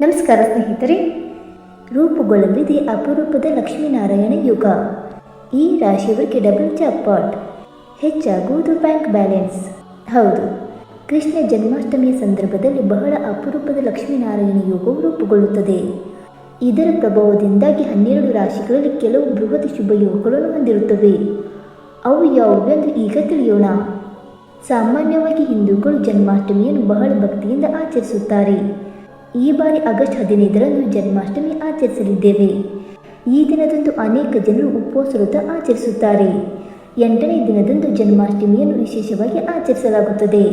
ನಮಸ್ಕಾರ ಸ್ನೇಹಿತರೆ. ರೂಪುಗೊಳ್ಳಲಿದೆ ಅಪರೂಪದ ಲಕ್ಷ್ಮೀನಾರಾಯಣ ಯುಗ. ಈ ರಾಶಿಯವರಿಗೆ ಡಬಲ್ ಜಾಕ್ಪಾಟ್ ಹೆಚ್ಚಾಗುವುದು ಬ್ಯಾಂಕ್ ಬ್ಯಾಲೆನ್ಸ್ ಹೌದು. ಕೃಷ್ಣ ಜನ್ಮಾಷ್ಟಮಿಯ ಸಂದರ್ಭದಲ್ಲಿ ಬಹಳ ಅಪರೂಪದ ಲಕ್ಷ್ಮೀನಾರಾಯಣ ಯೋಗವು ರೂಪುಗೊಳ್ಳುತ್ತದೆ. ಇದರ ಪ್ರಭಾವದಿಂದಾಗಿ ಹನ್ನೆರಡು ರಾಶಿಗಳಲ್ಲಿ ಕೆಲವು ಬೃಹತ್ ಶುಭ ಯೋಗಗಳನ್ನು ಹೊಂದಿರುತ್ತವೆ. ಅವು ಯಾವುವೆಂದು ಈಗ ತಿಳಿಯೋಣ. ಸಾಮಾನ್ಯವಾಗಿ ಹಿಂದೂಗಳು ಜನ್ಮಾಷ್ಟಮಿಯನ್ನು ಬಹಳ ಭಕ್ತಿಯಿಂದ ಆಚರಿಸುತ್ತಾರೆ. ಈ ಬಾರಿ ಆಗಸ್ಟ್ ಹದಿನೈದರಂದು ಜನ್ಮಾಷ್ಟಮಿ ಆಚರಿಸಲಿದ್ದೇವೆ. ಈ ದಿನದಂದು ಅನೇಕ ಜನರು ಉಪವಾಸ ಆಚರಿಸುತ್ತಾರೆ. ಎಂಟನೇ ದಿನದಂದು ಜನ್ಮಾಷ್ಟಮಿಯನ್ನು ವಿಶೇಷವಾಗಿ ಆಚರಿಸಲಾಗುತ್ತದೆ.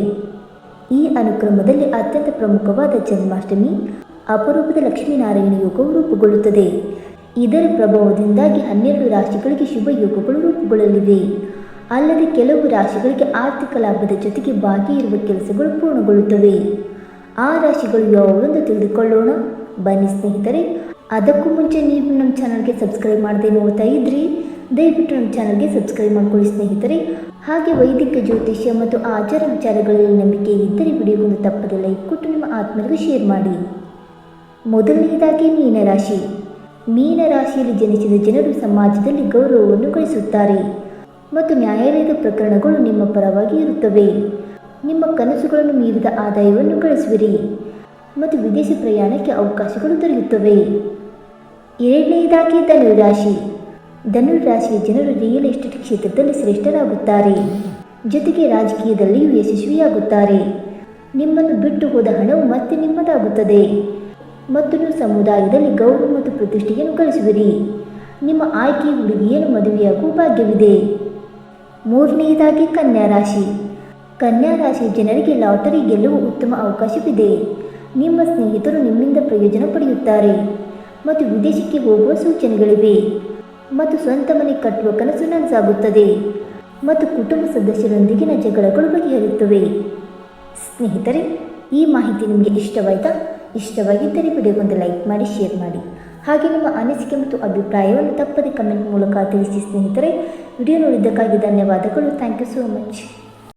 ಈ ಅನುಕ್ರಮದಲ್ಲಿ ಅತ್ಯಂತ ಪ್ರಮುಖವಾದ ಜನ್ಮಾಷ್ಟಮಿ ಅಪರೂಪದ ಲಕ್ಷ್ಮೀನಾರಾಯಣ ಯೋಗವು ರೂಪುಗೊಳ್ಳುತ್ತದೆ. ಇದರ ಪ್ರಭಾವದಿಂದಾಗಿ ಹನ್ನೆರಡು ರಾಶಿಗಳಿಗೆ ಶುಭ ಯೋಗಗಳು ರೂಪುಗೊಳ್ಳಲಿವೆ. ಅಲ್ಲದೆ ಕೆಲವು ರಾಶಿಗಳಿಗೆ ಆರ್ಥಿಕ ಲಾಭದ ಜೊತೆಗೆ ಬಾಕಿ ಇರುವ ಕೆಲಸಗಳು ಪೂರ್ಣಗೊಳ್ಳುತ್ತವೆ. ಆ ರಾಶಿಗಳು ಯಾವುವೆಂದು ತಿಳಿದುಕೊಳ್ಳೋಣ? ಬನ್ನಿ ಸ್ನೇಹಿತರೆ, ಅದಕ್ಕೂ ಮುಂಚೆ ನೀವು ನಮ್ಮ ಚಾನಲ್ಗೆ ಸಬ್ಸ್ಕ್ರೈಬ್ ಮಾಡದೆ ನೋಡ್ತಾ ಇದ್ರಿ, ದಯವಿಟ್ಟು ನಮ್ಮ ಚಾನಲ್ಗೆ ಸಬ್ಸ್ಕ್ರೈಬ್ ಮಾಡ್ಕೊಳ್ಳಿ ಸ್ನೇಹಿತರೆ. ಹಾಗೆ ವೈದಿಕ, ಜ್ಯೋತಿಷ್ಯ ಮತ್ತು ಆಚಾರ ವಿಚಾರಗಳಲ್ಲಿ ನಂಬಿಕೆ ಇದ್ದರೆ ವಿಡಿಯೋವನ್ನು ತಪ್ಪದೆ ಲೈಕ್ ಕೊಟ್ಟು ನಿಮ್ಮ ಆತ್ಮರಿಗೆ ಶೇರ್ ಮಾಡಿ. ಮೊದಲನೆಯದಾಗಿ ಮೀನರಾಶಿ. ಮೀನರಾಶಿಯಲ್ಲಿ ಜನಿಸಿದ ಜನರು ಸಮಾಜದಲ್ಲಿ ಗೌರವವನ್ನು ಗಳಿಸುತ್ತಾರೆ ಮತ್ತು ನ್ಯಾಯಾಲಯದ ಪ್ರಕರಣಗಳು ನಿಮ್ಮ ಪರವಾಗಿ ಇರುತ್ತವೆ. ನಿಮ್ಮ ಕನಸುಗಳನ್ನು ಮೀರಿದ ಆದಾಯವನ್ನು ಗಳಿಸುವಿರಿ ಮತ್ತು ವಿದೇಶಿ ಪ್ರಯಾಣಕ್ಕೆ ಅವಕಾಶಗಳು ದೊರೆಯುತ್ತವೆ. ಎರಡನೆಯದಾಗಿ ಧನುರಾಶಿ ಧನುರಾಶಿಯ ಜನರು ರಿಯಲ್ ಎಸ್ಟೇಟ್ ಕ್ಷೇತ್ರದಲ್ಲಿ ಶ್ರೇಷ್ಠರಾಗುತ್ತಾರೆ. ಜೊತೆಗೆ ರಾಜಕೀಯದಲ್ಲಿಯೂ ಯಶಸ್ವಿಯಾಗುತ್ತಾರೆ. ನಿಮ್ಮನ್ನು ಬಿಟ್ಟು ಹೋದ ಹಣವು ಮತ್ತೆ ನಿಮ್ಮದಾಗುತ್ತದೆ. ಮತ್ತು ನೀವು ಸಮುದಾಯದಲ್ಲಿ ಗೌರವ ಮತ್ತು ಪ್ರತಿಷ್ಠೆಯನ್ನು ಗಳಿಸುವಿರಿ ನಿಮ್ಮ ಆಯ್ಕೆ ಹುಡುಗಿಯನ್ನು ಮದುವೆಯಾಗುವ ಭಾಗ್ಯವಿದೆ. ಮೂರನೆಯದಾಗಿ ಕನ್ಯಾ ರಾಶಿ ಕನ್ಯಾ ರಾಶಿಯ ಜನರಿಗೆ ಲಾಟರಿ ಗೆಲ್ಲುವ ಉತ್ತಮ ಅವಕಾಶವಿದೆ. ನಿಮ್ಮ ಸ್ನೇಹಿತರು ನಿಮ್ಮಿಂದ ಪ್ರಯೋಜನ ಪಡೆಯುತ್ತಾರೆ. ಮತ್ತು ವಿದೇಶಕ್ಕೆ ಹೋಗುವ ಸೂಚನೆಗಳಿವೆ. ಮತ್ತು ಸ್ವಂತ ಮನೆ ಕಟ್ಟುವ ಕನಸು ನನಸಾಗುತ್ತದೆ. ಮತ್ತು ಕುಟುಂಬ ಸದಸ್ಯರೊಂದಿಗಿನ ಜಗಳಗಳು ಬಗೆಹರಿಯುತ್ತವೆ. ಸ್ನೇಹಿತರೆ, ಈ ಮಾಹಿತಿ ನಿಮಗೆ ಇಷ್ಟವಾಯಿತಾ? ಇಷ್ಟವಾಗಿದ್ದರೆ ವಿಡಿಯೋಗೊಂದು ಲೈಕ್ ಮಾಡಿ, ಶೇರ್ ಮಾಡಿ. ಹಾಗೆ ನಿಮ್ಮ ಅನಿಸಿಕೆ ಮತ್ತು ಅಭಿಪ್ರಾಯವನ್ನು ತಪ್ಪದೆ ಕಮೆಂಟ್ ಮೂಲಕ ತಿಳಿಸಿ ಸ್ನೇಹಿತರೆ. ವಿಡಿಯೋ ನೋಡಿದ್ದಕ್ಕಾಗಿ ಧನ್ಯವಾದಗಳು. Thank you so much.